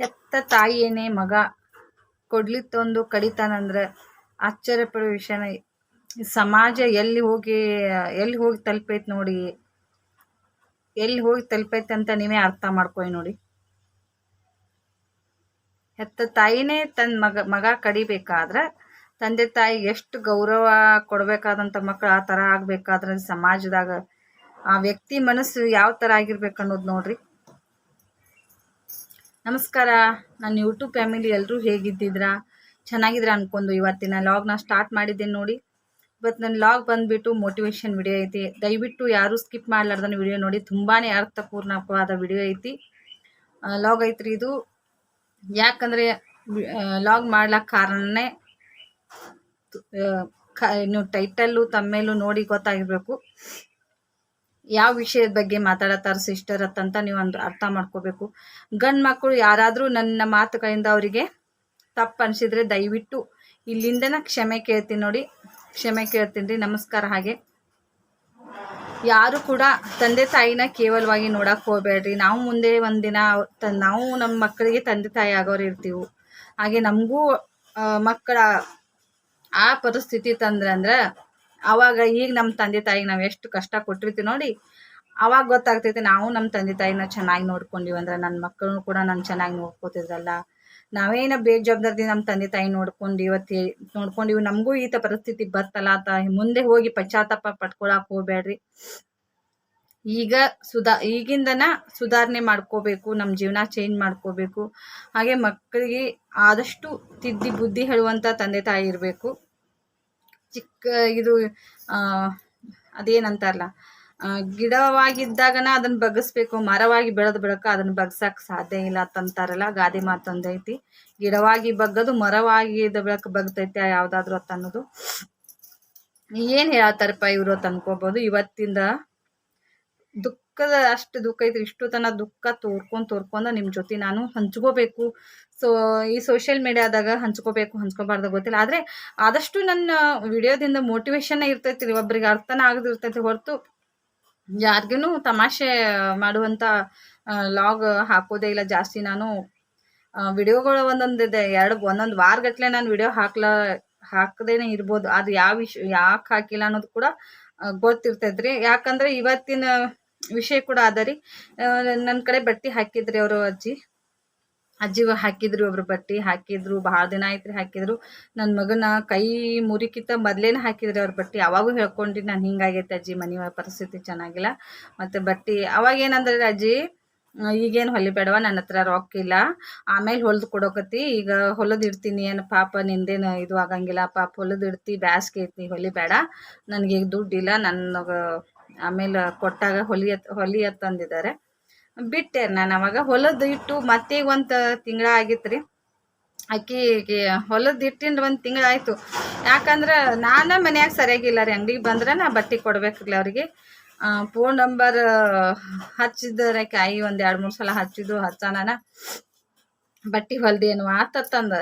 ಹೆತ್ತ ತಾಯಿಯೇನೇ ಮಗ. ಕೊಡ್ಲಿತ್ತೊಂದು ಕಡಿತಾನಂದ್ರೆ ಆಶ್ಚರ್ಯ ಪಡೋ ವಿಷಯನ. ಸಮಾಜ ಎಲ್ಲಿ ಹೋಗಿ ಎಲ್ಲಿ ಹೋಗಿ ತಲುಪೈತೆ ನೋಡಿ. ಎಲ್ಲಿ ಹೋಗಿ ತಲುಪೈತೆ ಅಂತ ನೀವೇ ಅರ್ಥ ಮಾಡ್ಕೊಳ್ಳಿ ನೋಡಿ. ಹೆತ್ತ ತಾಯಿನೇ ತನ್ನ ಮಗ ಮಗ ಕಡಿಬೇಕಾದ್ರೆ ತಂದೆ ತಾಯಿ ಎಷ್ಟು ಗೌರವ ಕೊಡಬೇಕಾದಂಥ ಮಕ್ಕಳು ಆ ಥರ ಆಗಬೇಕಾದ್ರೆ ಸಮಾಜದಾಗ ಆ ವ್ಯಕ್ತಿ ಮನಸ್ಸು ಯಾವ ಥರ ಆಗಿರ್ಬೇಕು ಅನ್ನೋದು ನೋಡ್ರಿ. ನಮಸ್ಕಾರ. ನನ್ನ ಯೂಟ್ಯೂಬ್ ಫ್ಯಾಮಿಲಿ ಎಲ್ಲರೂ ಹೇಗಿದ್ದಿದ್ರಾ ಚೆನ್ನಾಗಿದ್ರೆ ಅನ್ಕೊಂಡು ಇವತ್ತಿನ ಲಾಗ್ನ ಸ್ಟಾರ್ಟ್ ಮಾಡಿದ್ದೀನಿ ನೋಡಿ. ಇವತ್ತು ನನ್ನ ಲಾಗ್ ಬಂದುಬಿಟ್ಟು ಮೋಟಿವೇಶನ್ ವಿಡಿಯೋ ಐತಿ. ದಯವಿಟ್ಟು ಯಾರೂ ಸ್ಕಿಪ್ ಮಾಡ್ಲಾರ್ದನ್ನ ವಿಡಿಯೋ ನೋಡಿ. ತುಂಬಾ ಅರ್ಥಪೂರ್ಣವಾದ ವಿಡಿಯೋ ಐತಿ. ಲಾಗ್ ಐತ್ರಿ ಇದು. ಯಾಕಂದರೆ ಲಾಗ್ ಮಾಡ್ಲಿಕ್ಕೆ ಕಾರಣನೇ ನೀವು ಟೈಟಲ್ಲು ತಮ್ಮೇಲೂ ನೋಡಿ ಗೊತ್ತಾಗಿರ್ಬೇಕು. ಯಾವ ವಿಷಯದ ಬಗ್ಗೆ ಮಾತಾಡತ್ತಾರ ಸಿಸ್ಟರ್ ಅಂತ ನೀವು ಅರ್ಥ ಮಾಡ್ಕೋಬೇಕು. ಗಂಡು ಮಕ್ಕಳು ಯಾರಾದರೂ ನನ್ನ ಮಾತುಗಳಿಂದ ಅವರಿಗೆ ತಪ್ಪು ಅನಿಸಿದ್ರೆ ದಯವಿಟ್ಟು ಇಲ್ಲಿಂದನ ಕ್ಷಮೆ ಕೇಳ್ತೀನಿ ನೋಡಿ. ಕ್ಷಮೆ ಕೇಳ್ತೀನಿ ರೀ, ನಮಸ್ಕಾರ ಹಾಗೆ. ಯಾರು ಕೂಡ ತಂದೆ ತಾಯಿನ ಕೇವಲವಾಗಿ ನೋಡಕ್ಕೆ ಹೋಗ್ಬೇಡ್ರಿ. ನಾವು ಮುಂದೆ ಒಂದಿನ ನಾವು ನಮ್ಮ ಮಕ್ಕಳಿಗೆ ತಂದೆ ತಾಯಿ ಆಗೋರು ಇರ್ತೀವಿ. ಹಾಗೆ ನಮಗೂ ಮಕ್ಕಳ ಆ ಪರಿಸ್ಥಿತಿ ತಂದ್ರೆ ಅಂದ್ರೆ ಅವಾಗ ಈಗ ನಮ್ಮ ತಂದೆ ತಾಯಿಗೆ ನಾವು ಎಷ್ಟು ಕಷ್ಟ ಕೊಟ್ಟಿರ್ತೀವಿ ನೋಡಿ, ಅವಾಗ ಗೊತ್ತಾಗ್ತೈತಿ ನಾವು ನಮ್ಮ ತಂದೆ ತಾಯಿನ ಚೆನ್ನಾಗಿ ನೋಡ್ಕೊಂಡಿವಿ ಅಂದ್ರೆ ನನ್ನ ಮಕ್ಕಳನ್ನು ಕೂಡ ನಾನು ಚೆನ್ನಾಗಿ ನೋಡ್ಕೋತಿದ್ರಲ್ಲ. ನಾವೇನ ಬೇಜವಾಬ್ದಾರಿ ನಮ್ಮ ತಂದೆ ತಾಯಿ ನೋಡ್ಕೊಂಡು ಇವತ್ತು ನೋಡ್ಕೊಂಡಿವಿ, ನಮಗೂ ಈತ ಪರಿಸ್ಥಿತಿ ಬರ್ತಲ್ಲ ಆತ ಮುಂದೆ ಹೋಗಿ ಪಶ್ಚಾತ್ತಾಪ ಪಟ್ಕೊಳಕ್ ಹೋಗ್ಬೇಡ್ರಿ ಈಗ ಸುಧಾ ಈಗಿಂದನ ಸುಧಾರಣೆ ಮಾಡ್ಕೋಬೇಕು ನಮ್ಮ ಜೀವನ ಚೇಂಜ್ ಮಾಡ್ಕೋಬೇಕು. ಹಾಗೆ ಮಕ್ಕಳಿಗೆ ಆದಷ್ಟು ತಿದ್ದಿ ಬುದ್ಧಿ ಹೇಳುವಂಥ ತಂದೆ ತಾಯಿ ಇರಬೇಕು. ಚಿಕ್ಕ ಇದು ಅದೇನಂತಾರಲ್ಲ ಗಿಡವಾಗಿದ್ದಾಗನ ಅದನ್ನ ಬಗ್ಗಿಸ್ಬೇಕು, ಮರವಾಗಿ ಬೆಳೆದು ಬೆಳಕ ಅದನ್ನ ಬಗ್ಸಕ್ಕೆ ಸಾಧ್ಯ ಇಲ್ಲ ಅಂತಂತಾರಲ್ಲ, ಗಾದೆ ಮಾತೊಂದೈತಿ ಗಿಡವಾಗಿ ಬಗ್ಗದು ಮರವಾಗಿ ಬೆಳಕು ಬಗ್ತೈತೆ ಯಾವುದಾದ್ರೂ ಅಂತ ಅನ್ನೋದು. ಏನು ಹೇಳ್ತಾರಪ್ಪ ಇವರು ಅಂತ ಅನ್ಕೋಬೋದು. ಇವತ್ತಿಂದ ದುಃಖದ ಅಷ್ಟು ದುಃಖ ಐತಿ ಇಷ್ಟು ತನ ದುಃಖ ತೋರ್ಕೊಂಡು ತೋರ್ಕೊಂಡು ನಿಮ್ಮ ಜೊತೆ ನಾನು ಹಂಚ್ಕೋಬೇಕು. ಸೊ ಈ ಸೋಷಿಯಲ್ ಮೀಡಿಯಾದಾಗ ಹಂಚ್ಕೋಬೇಕು, ಹಂಚ್ಕೋಬಾರ್ದು ಗೊತ್ತಿಲ್ಲ. ಆದರೆ ಆದಷ್ಟು ನನ್ನ ವಿಡಿಯೋದಿಂದ ಮೋಟಿವೇಶನ್ ಇರ್ತೈತಿ ಒಬ್ರಿಗೆ ಅರ್ಥನ ಆಗದಿರ್ತೈತಿ ಹೊರತು ಯಾರಿಗೂ ತಮಾಷೆ ಮಾಡುವಂಥ ಲಾಗ್ ಹಾಕೋದೇ ಇಲ್ಲ ಜಾಸ್ತಿ ನಾನು. ವಿಡಿಯೋಗಳು ಒಂದೊಂದು ಇದೆ, ಎರಡು, ಒಂದೊಂದು ವಾರಗಟ್ಟಲೆ ನಾನು ವಿಡಿಯೋ ಹಾಕ್ಲ, ಹಾಕದೇನೆ ಇರ್ಬೋದು. ಅದು ಯಾವ ವಿಷ, ಯಾಕೆ ಹಾಕಿಲ್ಲ ಅನ್ನೋದು ಕೂಡ ಗೊತ್ತಿರ್ತೈತ್ರಿ. ಯಾಕಂದ್ರೆ ಇವತ್ತಿನ ವಿಷಯ ಕೂಡ ಅದ ರೀ. ನನ್ನ ಕಡೆ ಬಟ್ಟೆ ಹಾಕಿದ್ರಿ ಅವರು ಅಜ್ಜಿ. ಅಜ್ಜಿಗೆ ಹಾಕಿದ್ರು, ಒಬ್ರು ಬಟ್ಟೆ ಹಾಕಿದ್ರು ಭಾಳ ದಿನ ಆಯ್ತು ಹಾಕಿದ್ರು. ನನ್ನ ಮಗನ ಕೈ ಮುರಿಕಿತ ಮೊದ್ಲೇನೆ ಹಾಕಿದ್ರಿ ಅವ್ರ ಬಟ್ಟೆ, ಅವಾಗೂ ಹೇಳ್ಕೊಂಡ್ರಿ ನಾನು ಹಿಂಗಾಗೈತೆ ಅಜ್ಜಿ, ಮನೆ ಪರಿಸ್ಥಿತಿ ಚೆನ್ನಾಗಿಲ್ಲ. ಮತ್ತು ಬಟ್ಟೆ, ಅವಾಗ ಏನಂದ್ರೆ ಅಜ್ಜಿ ಈಗೇನು ಹೊಲಿಬೇಡವ ನನ್ನ ಹತ್ರ ರೊಕ್ಕ ಇಲ್ಲ. ಆಮೇಲೆ ಹೊಲ್ದು ಕೊಡೋಕತಿ ಈಗ ಹೊಲದಿಡ್ತೀನಿ ಏನು ಪಾಪ ನಿಂದೇನು ಇದು ಆಗಂಗಿಲ್ಲ. ಪಾಪ ಹೊಲದ ಇಡ್ತಿ, ಬ್ಯಾಸ್ಗೆ ಐತಿ ಹೊಲಿಬೇಡ ನನಗೆ ಈಗ ದುಡ್ಡಿಲ್ಲ ನನ್ನ ಆಮೇಲೆ ಕೊಟ್ಟಾಗ ಹೊಲಿಯತ್ ಹೊಲಿಯತ್ ಅಂದಿದ್ದಾರೆ ಬಿಟ್ಟೆ ನಾನು ಅವಾಗ ಹೊಲದ ಇಟ್ಟು ಮತ್ತೆ ಒಂದು ತಿಂಗಳ ಆಗಿತ್ತು ರೀ ಅಕ್ಕಿಗೆ ಹೊಲದ ಇಟ್ಟಿಂದ ಒಂದು ತಿಂಗಳಾಯ್ತು ಯಾಕಂದ್ರೆ ನಾನು ಮನ್ಯಾಗ ಸರಿಯಾಗಿಲ್ಲ ರೀ ಅಂಗಡಿಗೆ ಬಂದ್ರೆ ನಾ ಬಟ್ಟೆ ಕೊಡ್ಬೇಕಿಲ್ಲ ಅವ್ರಿಗೆ. ಫೋನ್ ನಂಬರ್ ಹಚ್ಚಿದ್ರೆ ಕಾಯಿ ಒಂದು ಎರಡು ಮೂರು ಸಲ ಹಚ್ಚಿದ್ದು ಹಚ್ಚಾನ ಬಟ್ಟೆ ಹೊಲ್ದೇನು ಆತತ್ತಂದ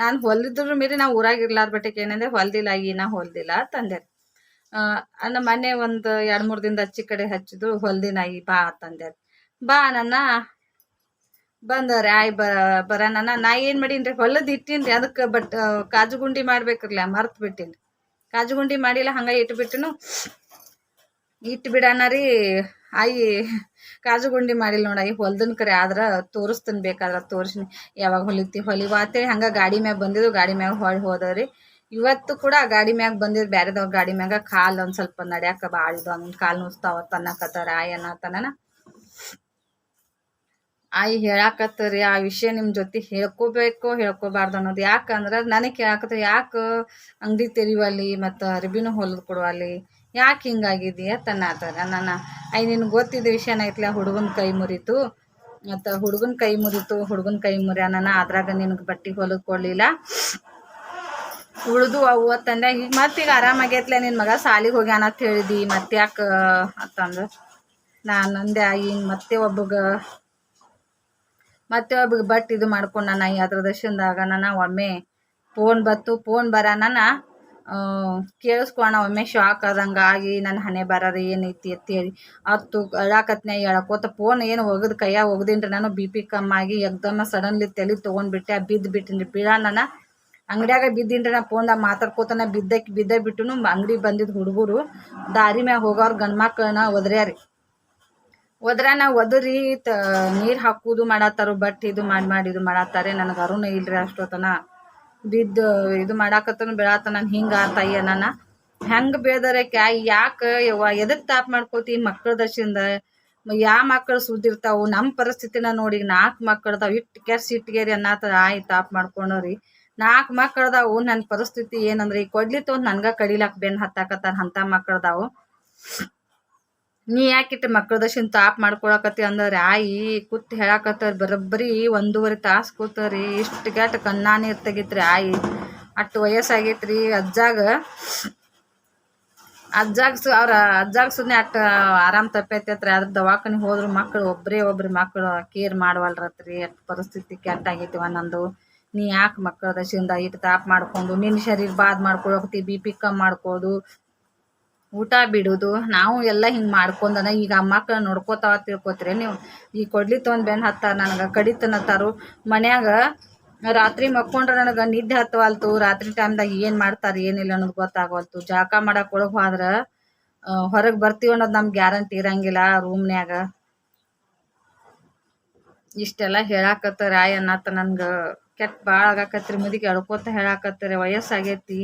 ನಾನು ಹೊಲಿದ್ರು ಮೀರಿ ನಾವು ಊರಾಗ ಇರ್ಲಾರ ಬಟ್ಟೆಗೆ ಏನಂದ್ರೆ ಹೊಲ್ದಿಲ್ಲ ಈನ ಹೊಲ್ದಿಲ್ಲ ತಂದೆ ನಮ್ಮ ಮನೆ ಒಂದು ಎರಡು ಮೂರು ದಿನದ ಹಚ್ಚಿ ಕಡೆ ಹಚ್ಚಿದ್ರು ಹೊಲ್ದಿನ, ಈ ಬಾ ತಂದೆ ಬಾ ನನ್ನ. ಬಂದವ್ರಿ, ಆಯ್, ಬ ಬರೋಣ ನಾ ಏನು ಮಾಡೀನಿ ರೀ ಹೊಲದ ಇಟ್ಟೀನಿ ಅದಕ್ಕೆ, ಬಟ್ ಕಾಜು ಗುಂಡಿ ಮಾಡ್ಬೇಕ್ರಲ್ಲ, ಮರ್ತು ಬಿಟ್ಟೀನಿ ಕಾಜು ಗುಂಡಿ ಮಾಡಿಲ್ಲ ಹಂಗೆ ಬಿಟ್ಟನು ಇಟ್ಟು ಬಿಡೋಣ ರೀ. ಆಯಿ, ಕಾಜು ಗುಂಡಿ ಮಾಡಿಲ್ಲ ನೋಡಿ ಈ ಹೊಲ್ದನ್ ಕರೆ ಆದ್ರೆ ತೋರಿಸ್ತೀನಿ ಬೇಕಾದ್ರೆ ತೋರಿಸ್ನಿ. ಯಾವಾಗ ಹೊಲಿತಿ ಹೊಲಿ ಅಂತೇಳಿ ಹಂಗೆ ಗಾಡಿ ಮ್ಯಾಗ ಬಂದಿದ್ದು, ಗಾಡಿ ಮ್ಯಾಗ ಹೊಳ್ ಹೋದವ್ರಿ. ಇವತ್ತು ಕೂಡ ಗಾಡಿ ಮ್ಯಾಗ ಬಂದಿದ್ದು ಬೇರೆದವ್ರ ಗಾಡಿ ಮ್ಯಾಗ ಕಾಲು ಒಂದು ಸ್ವಲ್ಪ ನಡ್ಯಾಕ ಭಾಳ ಇದು ಹಂಗೆ ಕಾಲು ನುಸ್ತಾವ ತನ್ನಕತ್ತಾರ ಆಯ್ ಅನ್ನತನ ಆಯಿ ಹೇಳಾಕತ್ತರಿ, ಆ ವಿಷಯ ನಿಮ್ಮ ಜೊತೆ ಹೇಳ್ಕೋಬೇಕು, ಹೇಳ್ಕೋಬಾರ್ದು ಅನ್ನೋದು. ಯಾಕಂದ್ರೆ ನನಗೆ ಕೇಳಾಕತ್ತ ಯಾಕೆ ಅಂಗಡಿ ತೆರಿವಲ್ಲಿ ಮತ್ತು ಅರಿಬಿನೂ ಹೊಲಿದು ಕೊಡುವಲ್ಲಿ? ಯಾಕೆ ಹಿಂಗಾಗಿದೆಯ ತನ್ನಾತಾರ ನನ್ನ ಐ ನಿನ್ಗೆ ಗೊತ್ತಿದ್ದ ವಿಷಯನ ಐತ್ಲ ಹುಡುಗನ ಕೈ ಮುರಿತು. ಮತ್ತು ಹುಡುಗನ ಕೈ ಮುರಿತು, ಹುಡುಗನ ಕೈ ಮುರಿಯಾನ ಅದ್ರಾಗ ನಿನಗೆ ಬಟ್ಟೆ ಹೊಲಿದು ಕೊಡಲಿಲ್ಲ. ಉಳಿದು ಅವು ತಂದೆ ಈಗ ಮತ್ತೆ ಈಗ ಆರಾಮಾಗೈತ್ಲೆ ನಿನ್ನ ಮಗ ಸಾಲಿಗೆ ಹೋಗ್ಯಾನ ಅಂತ ಹೇಳಿದಿ, ಮತ್ತೆ ಯಾಕೆ ಅಂತಂದ್ರೆ ನಾನು ಅಂದೆ ಹಿಂಗೆ ಮತ್ತೆ ಒಬ್ಬಗ ಮತ್ತೆ ಬಟ್ ಇದು ಮಾಡ್ಕೊಂಡು ನಾನು ಅದ್ರ ದರ್ಶನದಾಗ ನಾನು ಒಮ್ಮೆ ಫೋನ್ ಬತ್ತು ಫೋನ್ ಬರ ನಾನು ಕೇಳಿಸ್ಕೊಣ ಒಮ್ಮೆ ಶಾಕ್ ಆದಂಗೆ ಆಗಿ ನನ್ನ ಹಣೆ ಬರೋದು ಏನೈತಿ ಅಂತೇಳಿ ಅತ್ತು ಅಳಾಕತ್ನ ಹೇಳಕೋತ ಫೋನ್ ಏನು ಒಗದು ಕೈಯಾಗ ಒಗ್ದಿನ್ರಿ ನಾನು ಬಿ ಪಿ ಕಮ್ಮಾಗಿ ಎಕ್ದಮ್ಮ ಸಡನ್ಲಿ ತಲೆ ತೊಗೊಂಡ್ಬಿಟ್ಟೆ ಬಿದ್ದು ಬಿಟ್ಟಿನಿ ಬೀಳ ನಾನು ಅಂಗಡಿಯಾಗ ಬಿದ್ದಿನ್ರಿ ನಾ ಫೋನ್ದಾಗ ಮಾತಾಡ್ಕೋತಾನ ಬಿದ್ದಕ್ಕೆ ಬಿದ್ದ ಬಿಟ್ಟು ಅಂಗಡಿ ಬಂದಿದ್ದು ಹುಡುಗರು ದಾರಿ ಮ್ಯಾಗ ಹೋಗೋರು ಗಂಡ್ಮಕ್ಳನ್ನ ಒದ್ರ್ಯಾರಿ. ಒದ್ರಾನ ಒದರಿ, ತ, ನೀರು ಹಾಕುದು ಮಾಡತ್ತಾರ, ಬಟ್ ಇದು ಮಾಡಿ ಮಾಡಿ ಇದು ಮಾಡತ್ತಾರೆ? ನನಗೆ ಅರುಣ ಇಲ್ರಿ ಅಷ್ಟೊತ್ತನ. ಬಿದ್ದು ಇದು ಮಾಡಾಕತ್ತನ ಬೆಳಾತ ನಾನು ಹಿಂಗೆ ತಾಯಿಯ ನನ್ನ ಹೆಂಗೆ ಬೇದರ ಯಾಕೆ ಯವ್ವ ಎದಕ್ಕೆ ತಾಪ್ ಮಾಡ್ಕೋತಿ ಮಕ್ಕಳ ದರ್ಶಿಂದ ಯಾ ಮಕ್ಕಳು ಸುದ್ದಿರ್ತಾವು? ನಮ್ಮ ಪರಿಸ್ಥಿತಿನ ನೋಡಿ ನಾಲ್ಕು ಮಕ್ಕಳದಾವ ಇಟ್ಟು ಕೆರ್ಸಿ ಇಟ್ಗೇರಿ ಅನ್ನತ್ತ ಆಯ್ ತಾಪ್ ಮಾಡ್ಕೊಂಡವ್ರಿ ನಾಲ್ಕು ಮಕ್ಕಳದಾವು ನನ್ನ ಪರಿಸ್ಥಿತಿ ಏನಂದ್ರೆ, ಈ ಕೊಡ್ಲಿ ತೊಗೊಂಡು ನನ್ಗೆ ಕಡಿಲಾಕ ಬೆನ್ನು ಹತ್ತಾಕತ್ತಾರ ಅಂಥ ಮಕ್ಕಳದಾವು ನೀ ಯಾಕಿಟ್ಟು ಮಕ್ಕಳ ದಶಿನ್ ತಾಪ್ ಮಾಡ್ಕೊಳಕತ್ತಿ ಅಂದ್ರೆ? ಆಯಿ ಕೂತ್ ಹೇಳಾಕತ್ತಾರ ಬರೋಬ್ಬರಿ ಒಂದೂವರೆ ತಾಸು ಕೂತಾರಿ ಇಷ್ಟು ಗಟ್ಟ ಕಣ್ಣಾ ನೀರು ತೆಗಿತ್ರಿ ಆಯಿ ಅಷ್ಟು ವಯಸ್ಸಾಗೈತ್ರಿ, ಅಜ್ಜಾಗ ಅಜ್ಜಾಗ ಅವ್ರ ಅಜ್ಜಾಗ ಸುಮ್ಮನೆ ಅಟ್ಟು ಆರಾಮ್ ತಪ್ಪೈತೈತ್ರಿ ಅದ್ರ ದವಾಖಾನೆ ಹೋದ್ರು ಮಕ್ಕಳು ಒಬ್ಬರೇ ಒಬ್ರು ಮಕ್ಕಳು ಕೇರ್ ಮಾಡವಲ್ರತ್ರಿ, ಅಟ್ ಪರಿಸ್ಥಿತಿ ಕೆಟ್ಟಾಗೈತಿ ಒಂದೊಂದು ನೀ ಯಾಕೆ ಮಕ್ಕಳ ದಶಿಂದ ಇಟ್ಟು ತಾಪ್ ಮಾಡ್ಕೊಂಡು ನಿನ್ನ ಶರೀರ ಬಾದ್ ಮಾಡ್ಕೊಳಕತ್ತಿ ಬಿ ಪಿ ಕಮ್ಮಿ ಮಾಡ್ಕೋದು ಊಟ ಬಿಡೋದು. ನಾವು ಎಲ್ಲ ಹಿಂಗೆ ಮಾಡ್ಕೊಂಡನ. ಈಗ ಆ ನೋಡ್ಕೋತಾವ ತಿಳ್ಕೊತೀರಿ ನೀವು. ಈ ಕೊಡ್ಲಿ ತೊಗೊಂಡು ಬೆನ್ನು ಹತ್ತಾರ ನನಗೆ ಕಡಿತನತ್ತಾರು ಮನ್ಯಾಗ ರಾತ್ರಿ ಮಕ್ಕೊಂಡ್ರೆ ನನಗೆ ನಿದ್ದೆ ಹತ್ತವಲ್ತು ರಾತ್ರಿ ಟೈಮ್ದಾಗ ಏನು ಮಾಡ್ತಾರೆ, ಏನಿಲ್ಲ ಅನ್ನೋದು ಗೊತ್ತಾಗವಲ್ತು. ಜಾಕ ಮಾಡಕ್ಕೆ ಒಳಗೆ ಹೋದ್ರೆ ಹೊರಗೆ ಬರ್ತೀವಿ ಅನ್ನೋದು ನಮ್ಗೆ ಗ್ಯಾರಂಟಿ ಇರಂಗಿಲ್ಲ ರೂಮ್ನ್ಯಾಗ. ಇಷ್ಟೆಲ್ಲ ಹೇಳಾಕತ್ತಾರ ಆಯ್ ಅನ್ನತ್ತ ನನ್ಗೆ. ಕೆಟ್ಟ ಭಾಳ ಆಗಾಕತ್ರಿ. ಮುದಿಗೆ ಎಳ್ಕೋತ ಹೇಳಾಕತ್ತಾರೆ. ವಯಸ್ಸಾಗೈತಿ.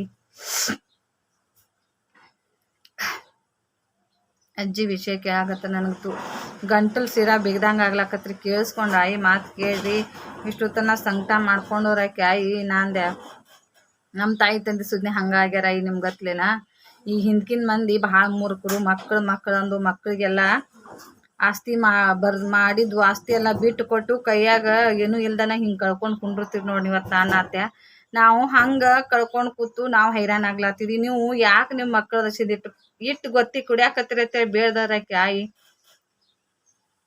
ಅಜ್ಜಿ ವಿಷಯ ಆಗತ್ತೆ ನನಗೆ ಗಂಟಲು ಸಿರಾ ಬಿಗ್ದಂಗೆ ಆಗ್ಲಾಕತ್ರಿ. ಕೇಳಿಸ್ಕೊಂಡು ಆಯಿ ಮಾತು ಕೇಳಿ ಇಷ್ಟು ತನ ಸಂಕಟ ಮಾಡ್ಕೊಂಡವ್ರ ಆಯಿ ನಾಂದೆ ನಮ್ಮ ತಾಯಿ ತಂದೆ ಸುದ್ದಿ ಹಂಗಾಗ್ಯಾರ ಈ ನಿಮ್ಗೆ ಗತ್ಲೇನ. ಈ ಹಿಂದ್ಕಿನ ಮಂದಿ ಭಾಳ ಮೂರ್ಖರು. ಮಕ್ಕಳು ಮಕ್ಕಳಂದು ಮಕ್ಕಳಿಗೆಲ್ಲ ಆಸ್ತಿ ಮಾ ಬರ್ ಮಾಡಿದ್ದು ಆಸ್ತಿ ಎಲ್ಲ ಬಿಟ್ಟು ಕೊಟ್ಟು ಕೈಯಾಗ ಏನೂ ಇಲ್ದನ ಹಿಂಗೆ ಕಳ್ಕೊಂಡು ಕುಂಡಿರ್ತೀವಿ ನೋಡಿ ಇವತ್ತು ನಾನು ಆತ್ಯ. ನಾವು ಹಂಗೆ ಕಳ್ಕೊಂಡು ಕೂತು ನಾವು ಹೈರಾಣ ಆಗ್ಲಾತೀವಿ. ನೀವು ಯಾಕೆ ನಿಮ್ಮ ಮಕ್ಕಳ ಇಟ್ ಇಟ್ಟು ಗೊತ್ತಿ ಕುಡಿಯಾಕತ್ತಿರತ್ತೆ ಬೇಡದಾರ ಕಾಯಿ